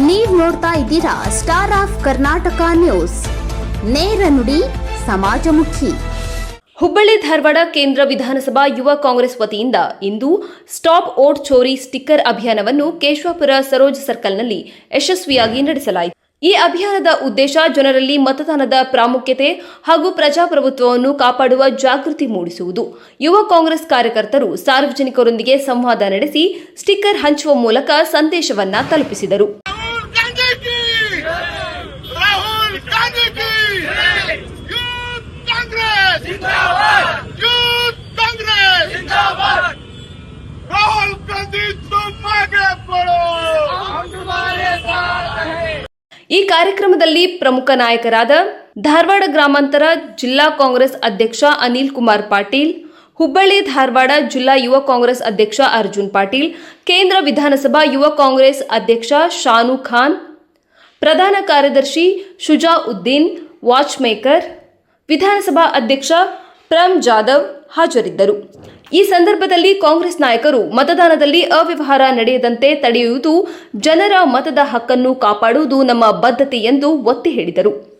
ನೀವ್ ನೋಡ್ತಾ ಇದ್ದೀರಾ ಸ್ಟಾರ್ ಆಫ್ ಕರ್ನಾಟಕ ನ್ಯೂಸ್ ನೇರ ನುಡಿ, ಸಮಾಜಮುಖಿ. ಹುಬ್ಬಳ್ಳಿ ಧಾರವಾಡ ಕೇಂದ್ರ ವಿಧಾನಸಭಾ ಯುವ ಕಾಂಗ್ರೆಸ್ ವತಿಯಿಂದ ಇಂದು ಸ್ಟಾಪ್ ಓಟ್ ಚೋರಿ ಸ್ಟಿಕ್ಕರ್ ಅಭಿಯಾನವನ್ನು ಕೇಶವಾಪುರ ಸರೋಜ್ ಸರ್ಕಲ್ನಲ್ಲಿ ಯಶಸ್ವಿಯಾಗಿ ನಡೆಸಲಾಯಿತು. ಈ ಅಭಿಯಾನದ ಉದ್ದೇಶ ಜನರಲ್ಲಿ ಮತದಾನದ ಪ್ರಾಮುಖ್ಯತೆ ಹಾಗೂ ಪ್ರಜಾಪ್ರಭುತ್ವವನ್ನು ಕಾಪಾಡುವ ಜಾಗೃತಿ ಮೂಡಿಸುವುದು. ಯುವ ಕಾಂಗ್ರೆಸ್ ಕಾರ್ಯಕರ್ತರು ಸಾರ್ವಜನಿಕರೊಂದಿಗೆ ಸಂವಾದ ನಡೆಸಿ ಸ್ಟಿಕ್ಕರ್ ಹಂಚುವ ಮೂಲಕ ಸಂದೇಶವನ್ನ ತಲುಪಿಸಿದರು. राहुल गांधी तुम आगे बढ़ो हम तुम्हारे साथ हैं ಈ ಕಾರ್ಯಕ್ರಮದಲ್ಲಿ ಪ್ರಮುಖ ನಾಯಕರಾದ ಧಾರವಾಡ ಗ್ರಾಮಾಂತರ ಜಿಲ್ಲಾ ಕಾಂಗ್ರೆಸ್ ಅಧ್ಯಕ್ಷ ಅನಿಲ್ ಕುಮಾರ್ ಪಾಟೀಲ್ ಹುಬ್ಬಳ್ಳಿ ಧಾರವಾಡ ಜಿಲ್ಲಾ ಯುವ ಕಾಂಗ್ರೆಸ್ ಅಧ್ಯಕ್ಷ ಅರ್ಜುನ್ ಪಾಟೀಲ್ ಕೇಂದ್ರ ವಿಧಾನಸಭಾ ಯುವ ಕಾಂಗ್ರೆಸ್ ಅಧ್ಯಕ್ಷ ಶಾನು ಖಾನ್ ಪ್ರಧಾನ ಕಾರ್ಯದರ್ಶಿ ಶುಜಾ ಉದ್ದೀನ್ ವಾಚ್ ಮೇಕರ್ ವಿಧಾನಸಭಾ ಅಧ್ಯಕ್ಷ ಪ್ರಮ್ ಜಾಧವ್ ಹಾಜರಿದ್ದರು. ಈ ಸಂದರ್ಭದಲ್ಲಿ ಕಾಂಗ್ರೆಸ್ ನಾಯಕರು ಮತದಾನದಲ್ಲಿ ಅವ್ಯವಹಾರ ನಡೆಯದಂತೆ ತಡೆಯುವುದು ಜನರ ಮತದ ಹಕ್ಕನ್ನು ಕಾಪಾಡುವುದು ನಮ್ಮ ಬದ್ಧತೆ ಎಂದು ಒತ್ತಿ ಹೇಳಿದರು.